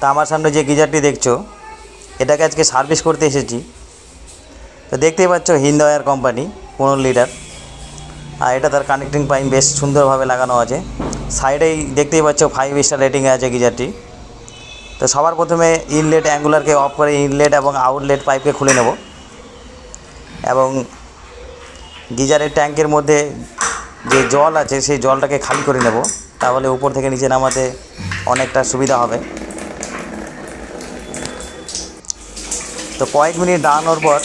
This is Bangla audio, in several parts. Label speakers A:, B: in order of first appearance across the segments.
A: তা আমার সামনে যে গিজারটি দেখছ, এটাকে আজকে সার্ভিস করতে এসেছি। তো দেখতেই পাচ্ছ হিন্দওয়ার কোম্পানি, পনেরো লিটার। আর এটা তার কানেক্টিং পাইপ বেশ সুন্দরভাবে লাগানো আছে। সাইডেই দেখতেই পাচ্ছ ফাইভ স্টার রেটিংয়ে আছে গিজারটি। তো সবার প্রথমে ইনলেট অ্যাঙ্গুলারকে অফ করে ইনলেট এবং আউটলেট পাইপকে খুলে নেব। এবং গিজারের ট্যাঙ্কের মধ্যে যে জল আছে, সেই জলটাকে খালি করে নেব। তাহলে উপর থেকে নিচে নামাতে অনেকটা সুবিধা হবে। তো কয়েক মিনিট দাঁড়ানোর পর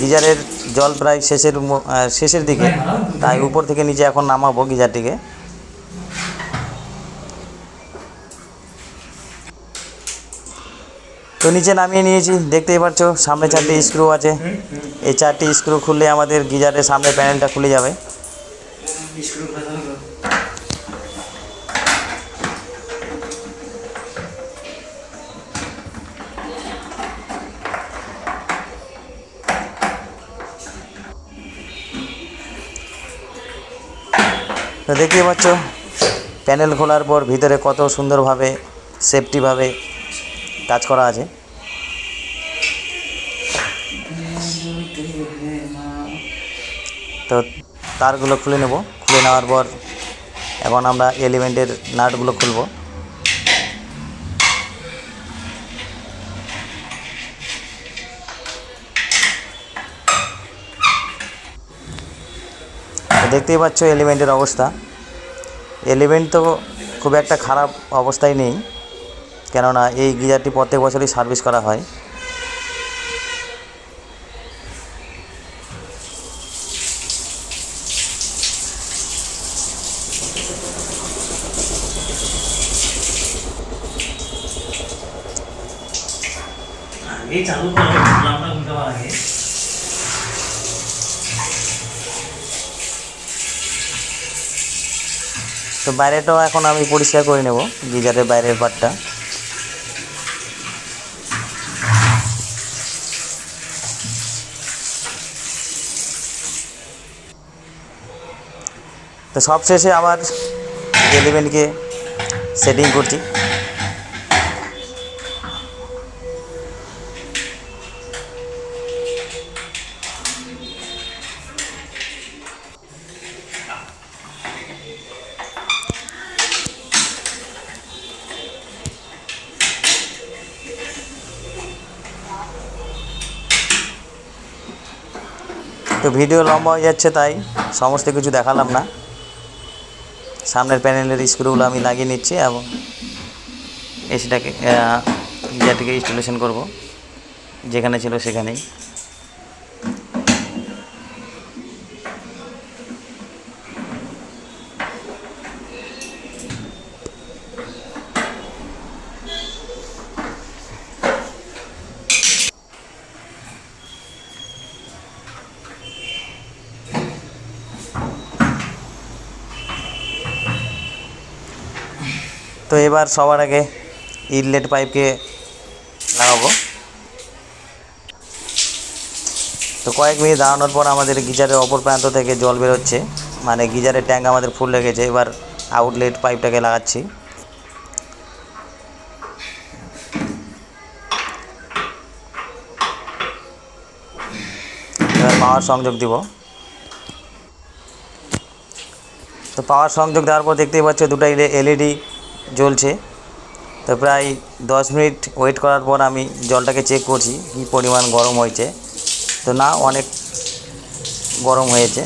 A: গিজারের জল প্রায় শেষের শেষের দিকে, তাই উপর থেকে নিচে এখন নামাবো গিজারটিকে। তো নিচে নামিয়ে নিয়েছি, দেখতেই পাচ্ছ সামনে চারটি স্ক্রু আছে। এই চারটি স্ক্রু খুললে আমাদের গিজারের সামনে প্যানেলটা খুলে যাবে। তো দেখতেই পাচ্ছ, প্যানেল খোলার পর ভিতরে কত সুন্দরভাবে, সেফটিভাবে কাজ করা আছে। তো তারগুলো খুলে নেব। খুলে নেওয়ার পর এখন আমরা এলিমেন্টের নাটগুলো খুলবো। দেখতেই পাচ্ছ এলিমেন্টের অবস্থা। এলিমেন্ট তো খুব একটা খারাপ অবস্থায় নেই, কেননা এই গিজারটি প্রত্যেক বছরই সার্ভিস করা হয়।
B: আগে চালু করো আমরা উল্টা আগে
A: তো বাইরেটাও এখন আমি পরিষ্কার করে নেব, গিজারের বাইরের পাটটা। তো সবশেষে আবার এলিভেনকে সেটিং করছি। তো ভিডিও লম্বা হয়ে যাচ্ছে, তাই সমস্ত কিছু দেখালাম না। সামনের প্যানেলের স্ক্রুগুলো আমি লাগিয়ে নিচ্ছি এবং এসিটাকে ইয়েটাকে ইনস্টলেশন করব। যেখানে ছিল সেখানেই। তো এবার সবার আগে ইনলেট পাইপকে লাগাবো। তো কয়েক মিনিট দাঁড়ানোর পর আমাদের গিজারের অপর প্রান্ত থেকে জল বেরোচ্ছে। মানে গিজারের ট্যাঙ্ক আমাদের ফুল লেগেছে এবার আউটলেট পাইপটাকে লাগাচ্ছি। এবার পাওয়ার সংযোগ দিব। তো পাওয়ার সংযোগ দেওয়ার পর দেখতেই পাচ্ছ দুটো এলইডি জ্বলছে। তো প্রায় দশ মিনিট ওয়েট করার পর আমি জলটাকে চেক করছি কী পরিমাণ গরম হয়েছে। তো না, অনেক গরম হয়েছে।